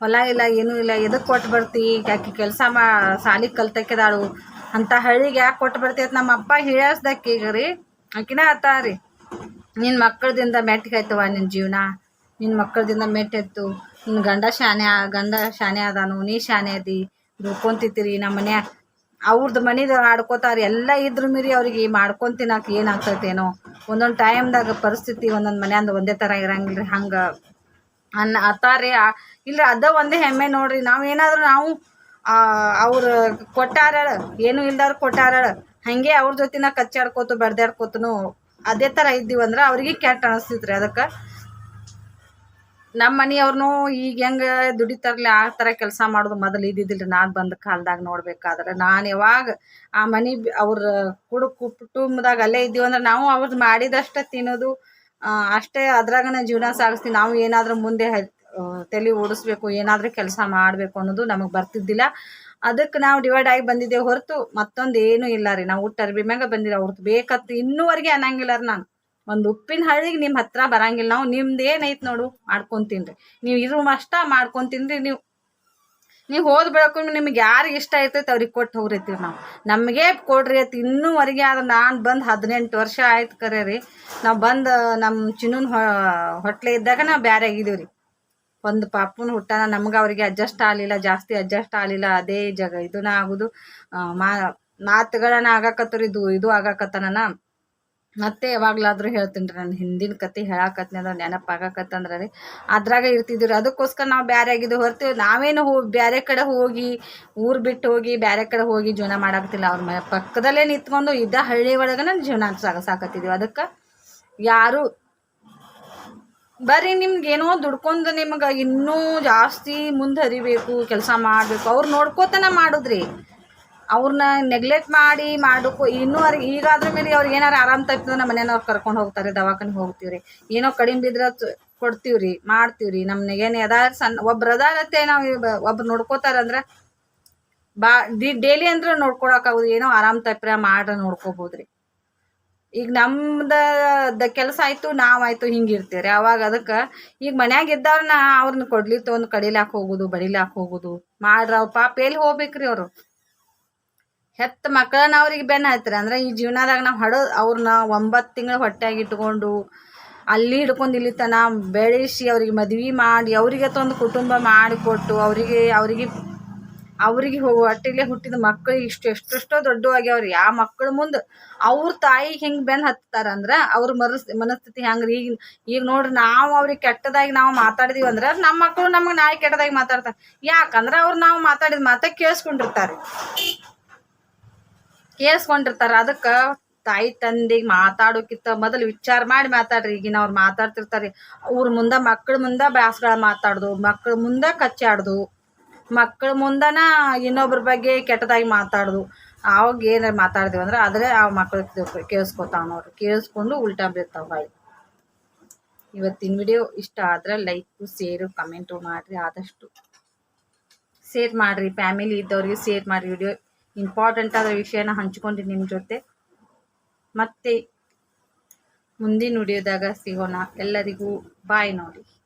ಹೊಲ ಇಲ್ಲ, ಏನೂ ಇಲ್ಲ ಎದಕ್ಕೆ ಕೊಟ್ಟು ಬರ್ತಿ? ಯಾಕೆ ಕೆಲಸ ಮಾ ಸಾಲಿ ಕಲ್ತಕ್ಕಿದಾಳು ಅಂತ ಹಳ್ಳಿಗೆ ಯಾಕೆ ಕೊಟ್ಟು ಬರ್ತಿ ಅಂತ ನಮ್ಮ ಅಪ್ಪ ಈಗ ರೀ, ಆಕಿನ ಅತ್ತಾರಿ ನಿನ್ನ ಮಕ್ಕಳದಿಂದ ಮೆಟ್ಟಿಗಾಯ್ತವ ನಿನ್ನ ಜೀವನ. ನಿನ್ನ ಮಕ್ಕಳದಿಂದ ಮೆಟ್ಟೆತ್ತು ನಿನ್ನ ಗಂಡ ಶಾನೆ ಗಂಡ ಶಾನೆ ಅದಾನು, ನೀ ಶಾನೆ ಅದಿ. ದುಡ್ಕೊಂತಿತ್ತೀರಿ ನಮ್ಮ ಮನ್ಯಾಗ ಅವ್ರದ್ದು ಮನಿದ ಆಡ್ಕೋತಾರ ಎಲ್ಲ ಇದ್ರು ಮೀರಿ ಅವ್ರಿಗೆ ಮಾಡ್ಕೊಂಡು ತಿನ್ನಕ್ಕೆ ಏನಾಗ್ತೈತೇನೋ ಒಂದೊಂದು ಟೈಮ್ದಾಗ ಪರಿಸ್ಥಿತಿ ಒಂದೊಂದು ಮನ್ಯಾಂದ ಒಂದೇ ಥರ ಇರಂಗಿಲ್ಲ ರೀ ಹಂಗೆ ಅನ್ನ ಅತ್ತಾರಿ ಇಲ್ರಿ ಅದ ಒಂದೇ ಹೆಮ್ಮೆ ನೋಡ್ರಿ, ನಾವು ಏನಾದರೂ ನಾವು ಅವ್ರು ಕೊಟ್ಟಾರ ಏನು ಇಲ್ದವ್ರು ಕೊಟ್ಟಾರ ಹಾಗೆ ಅವ್ರ ಜೊತಿನ ಕಚ್ಚಾಡ್ಕೋತು ಬಡ್ದಾಡ್ಕೋತನು ಅದೇ ಥರ ಇದ್ದೀವಂದ್ರೆ ಅವ್ರಿಗೆ ಕೆಟ್ಟ ಅನಿಸ್ತೈತ್ರಿ ಅದಕ್ಕೆ. ನಮ್ಮ ಮನೆಯವ್ರನ್ನೂ ಈಗ ಹೆಂಗೆ ದುಡಿತಾರಲ್ಲ ಆ ಥರ ಕೆಲಸ ಮಾಡೋದು ಮೊದಲು ಇದ್ದಿದ್ದಿಲ್ಲ ನಾನು ಬಂದ ಕಾಲದಾಗ ನೋಡ್ಬೇಕಾದ್ರೆ ನಾನು ಯಾವಾಗ ಆ ಮನೆ ಅವ್ರ ಕುಡು ಕುಟುಂಬದಾಗ ಅಲ್ಲೇ ಇದ್ದೀವಿ ಅಂದ್ರೆ ನಾವು ಅವ್ರದ್ದು ಮಾಡಿದಷ್ಟೇ ತಿನ್ನೋದು ಅಷ್ಟೇ ಅದ್ರಾಗನ ಜೀವನ ಸಾಗಿಸ್ತೀವಿ. ನಾವು ಏನಾದರೂ ಮುಂದೆ ತಲೆ ಓಡಿಸ್ಬೇಕು, ಏನಾದರೂ ಕೆಲಸ ಮಾಡಬೇಕು ಅನ್ನೋದು ನಮಗೆ ಬರ್ತಿದ್ದಿಲ್ಲ. ಅದಕ್ಕೆ ನಾವು ಡಿವೈಡ್ ಆಗಿ ಬಂದಿದ್ದೇವೆ ಹೊರತು ಮತ್ತೊಂದು ಏನೂ ಇಲ್ಲ ರೀ. ನಾವು ಊಟ ಅರ್ಬಿ ಮ್ಯಾಗ ಬಂದಿಲ್ಲ. ಅವ್ರದ್ದು ಬೇಕತ್ತು ಇನ್ನೂವರೆಗೆ ಅನ್ನಂಗಿಲ್ಲ ರೀ ನಾನು. ಒಂದು ಉಪ್ಪಿನ ಹಳ್ಳಿಗೆ ನಿಮ್ಮ ಹತ್ರ ಬರಂಗಿಲ್ಲ. ನಾವು ನಿಮ್ದು ಏನೈತೆ ನೋಡು ಮಾಡ್ಕೊಂತೀನಿ ರೀ ನೀವು ಇರು ಅಷ್ಟ ಮಾಡ್ಕೊಂತೀನಿ ರೀ ನೀವು ನೀವು ಹೋದ್ ಬೆಳಕು ನಿಮ್ಗೆ ಯಾರಿಗೆ ಇಷ್ಟ ಐತೈತೆ ಅವ್ರಿಗೆ ಕೊಟ್ಟು ಹೋಗ್ರೈತೀವಿ ನಾವು. ನಮಗೆ ಕೊಡ್ರಿ ಅಂತ ಇನ್ನೂವರೆಗೆ ಆದ್ರೆ ನಾನು ಬಂದು ಹದಿನೆಂಟು ವರ್ಷ ಆಯ್ತು ಕರೆ ರೀ ನಾವು ಬಂದು ನಮ್ಮ ಚಿನ್ನೂನ್ ಹೊಟ್ಲೆ ಇದ್ದಾಗ ನಾವು ಬ್ಯಾರೆ ಆಗಿದ್ದೀವಿ ರೀ ಒಂದು ಪಾಪುನ ಹುಟ್ಟಾನ ನಮ್ಗೆ ಅವ್ರಿಗೆ ಅಡ್ಜಸ್ಟ್ ಆಗಲಿಲ್ಲ, ಜಾಸ್ತಿ ಅಡ್ಜಸ್ಟ್ ಆಗಲಿಲ್ಲ. ಅದೇ ಜಗ, ಇದನ್ನ ಆಗೋದು ಮಾ, ಮಾತುಗಳನ್ನ ಆಗಾಕತ್ತರಿ ಇದು ಇದು ಆಗಾಕತ್ತನ ಮತ್ತೆ ಯಾವಾಗ್ಲಾದ್ರೂ ಹೇಳ್ತೀನಿ ರೀ, ನಾನು ಹಿಂದಿನ ಕತೆ ಹೇಳಾಕತ್ನಿ ಅಂದ್ರೆ ನೆನಪಾಗಕತ್ತಂದ್ರೆ ರೀ. ಅದ್ರಾಗ ಇರ್ತಿದ್ವಿ ರೀ, ಅದಕ್ಕೋಸ್ಕರ ನಾವು ಬ್ಯಾರೆ ಆಗಿದ್ದು ಹೊರ್ತೀವಿ ನಾವೇನು ಹೋ, ಬ್ಯಾರೆ ಕಡೆ ಹೋಗಿ, ಊರು ಬಿಟ್ಟು ಹೋಗಿ, ಬ್ಯಾರೆ ಕಡೆ ಹೋಗಿ ಜೀವನ ಮಾಡಾಕತ್ತಿಲ್ಲ. ಅವ್ರ ಮನೆ ಪಕ್ಕದಲ್ಲೇ ನಿಂತ್ಕೊಂಡು ಇದ್ದ ಹಳ್ಳಿ ಒಳಗನ ಜೀವನ ಸಾಗಸಾಕತ್ತಿದ್ದೀವಿ ಅದಕ್ಕೆ ಯಾರು ಬರ್ರಿ ನಿಮ್ಗೆ ಏನೋ ದುಡ್ಕೊಂಡು ನಿಮ್ಗೆ ಇನ್ನೂ ಜಾಸ್ತಿ ಮುಂದೆ ಹರಿಬೇಕು, ಕೆಲಸ ಮಾಡಬೇಕು, ಅವ್ರು ನೋಡ್ಕೋತನ ಮಾಡುದ್ರಿ. ಅವ್ರನ್ನ ನೆಗ್ಲೆಕ್ಟ್ ಮಾಡಿ ಮಾಡೋಕು ಇನ್ನೂ ಅವ್ರಿಗೆ ಈಗಾದ್ರ ಮೇಲೆ ಅವ್ರಿಗೆ ಏನಾರು ಆರಾಮ್ ತಪ್ಪಿದ್ರೆ ನಮ್ಮ ಮನೆಯವ್ರು ಕರ್ಕೊಂಡು ಹೋಗ್ತಾರೆ ದವಾಖಾನೆ ಹೋಗ್ತೀವಿ ರೀ ಏನೋ ಕಡಿಮೆ ಬಿದ್ರೆ ಕೊಡ್ತೀವಿ ರೀ ಮಾಡ್ತೀವಿ ರೀ ನಮ್ಗೆ ಏನು ಅದಾರ ಸಣ್ಣ ಒಬ್ರು ಅದಾರತ್ತೆ ನಾವು ಒಬ್ರು ನೋಡ್ಕೋತಾರಂದ್ರೆ ಬಾ, ದಿ, ಡೈಲಿ ಅಂದ್ರೆ ನೋಡ್ಕೊಳಕ್ಕಾಗೋದು ಏನೋ ಆರಾಮ್ ತಪ್ಪಿರ ಮಾಡ್ರೆ ನೋಡ್ಕೋಬೋದು ಈಗ ನಮ್ದ ಕೆಲಸ ಆಯ್ತು ನಾವಾಯ್ತು ರೀ ಅವಾಗ ಅದಕ್ಕೆ ಈಗ ಮನ್ಯಾಗ ಇದ್ದವ್ರನ್ನ ಅವ್ರನ್ನ ಕೊಡ್ಲಿ ತೊಗೊಂಡು ಕಡಿಲಾಕ್ ಹೋಗುದು, ಬಡಿಲಾಕ್ ಹೋಗುದು. ಮಾಡ್ರ ಅವ್ರ ಪಾಪ ಎಲ್ಲಿ ಹೋಗ್ಬೇಕ್ರಿ ಅವರು? ಹೆತ್ತ ಮಕ್ಕಳನ್ನ ಅವ್ರಿಗೆ ಬೆನ್ನ ಹತ್ತಿರ? ಅಂದ್ರೆ ಈ ಜೀವನದಾಗ ನಾವು ಹಡೋ ಅವ್ರನ್ನ ಒಂಬತ್ತು ತಿಂಗಳು ಹೊಟ್ಟೆಯಾಗಿ ಇಟ್ಕೊಂಡು, ಅಲ್ಲಿ ಹಿಡ್ಕೊಂಡು ಇಲ್ಲಿ ತನ ಬೆಳೆಸಿ ಅವ್ರಿಗೆ ಮದ್ವೆ ಮಾಡಿ, ಅವರಿಗೆ ತಂದು ಕುಟುಂಬ ಮಾಡಿಕೊಟ್ಟು, ಅವರಿಗೆ ಅವರಿಗೆ, ಅವ್ರಿಗೆ ಹೊಟ್ಟೆಗೆ ಹುಟ್ಟಿದ ಮಕ್ಕಳು ಇಷ್ಟು, ಎಷ್ಟೆಷ್ಟೋ ದೊಡ್ಡ ಆಗ್ಯಾವ್ರಿ ಆ ಮಕ್ಕಳ ಮುಂದೆ ಅವ್ರ ತಾಯಿ ಹೆಂಗೆ ಬೆನ್ನು ಹತ್ತಾರ ಅಂದ್ರೆ ಅವ್ರ ಮನಸ್ ಮನಸ್ಥಿತಿ ಹೆಂಗ್ರಿ? ಈಗ ಈಗ ನೋಡ್ರಿ ನಾವು ಅವ್ರಿಗೆ ಕೆಟ್ಟದಾಗಿ ನಾವು ಮಾತಾಡಿದೀವಿ ಅಂದ್ರೆ ನಮ್ಮ ಮಕ್ಕಳು ನಮಗೆ ನಾಯಿ ಕೆಟ್ಟದಾಗಿ ಮಾತಾಡ್ತಾರೆ. ಯಾಕಂದ್ರೆ ಅವ್ರು ನಾವು ಮಾತಾಡಿದ ಮಾತ ಕೇಳಿಸ್ಕೊಂಡಿರ್ತಾರೆ ಕೇಳಿಸ್ಕೊಂಡಿರ್ತಾರ. ಅದಕ್ಕೆ ತಾಯಿ ತಂದೆಗೆ ಮಾತಾಡೋಕ್ಕಿಂತ ಮೊದಲು ವಿಚಾರ ಮಾಡಿ ಮಾತಾಡ್ರಿ. ಈಗಿನ ಅವ್ರು ಮಾತಾಡ್ತಿರ್ತಾರೆ. ಅವ್ರ ಮುಂದೆ ಮಕ್ಳ ಮುಂದೆ ಬ್ಯಾಸ್ಗಳ ಮಾತಾಡ್ದು. ಮಕ್ಳ ಮುಂದೆ ಕಚ್ಚಾಡ್ದು ಮಕ್ಳ ಮುಂದನ ಇನ್ನೊಬ್ರ ಬಗ್ಗೆ ಕೆಟ್ಟದಾಗಿ ಮಾತಾಡ್ದು. ಅವಾಗ ಏನಾರು ಮಾತಾಡ್ದೇವು ಅಂದ್ರೆ ಅದ್ರೆ ಆ ಮಕ್ಳು ಕೇಳಿಸ್ಕೊತಾವ ನೋಡ್ರಿ ಕೇಳಿಸ್ಕೊಂಡು ಉಲ್ಟಾ ಬೀಳ್ತಾವ ಬಾಯಿ. ಇವತ್ತಿನ ವಿಡಿಯೋ ಇಷ್ಟ ಆದ್ರೆ ಲೈಕು ಶೇರು ಕಮೆಂಟು ಮಾಡಿರಿ. ಆದಷ್ಟು ಶೇರ್ ಮಾಡಿರಿ. ಫ್ಯಾಮಿಲಿ ಇದ್ದವ್ರಿಗೆ ಶೇರ್ ಮಾಡಿ ವಿಡಿಯೋ. ಇಂಪಾರ್ಟೆಂಟ್ ಆದ ವಿಷಯನ ಹಂಚ್ಕೊಂಡು ನಿಮ್ಮ ಜೊತೆ. ಮತ್ತೆ ಮುಂದಿನ ಉಡಿಯೋದಾಗ ಸಿಗೋಣ. ಎಲ್ಲರಿಗೂ ಬಾಯ್ ನೋಡಿ.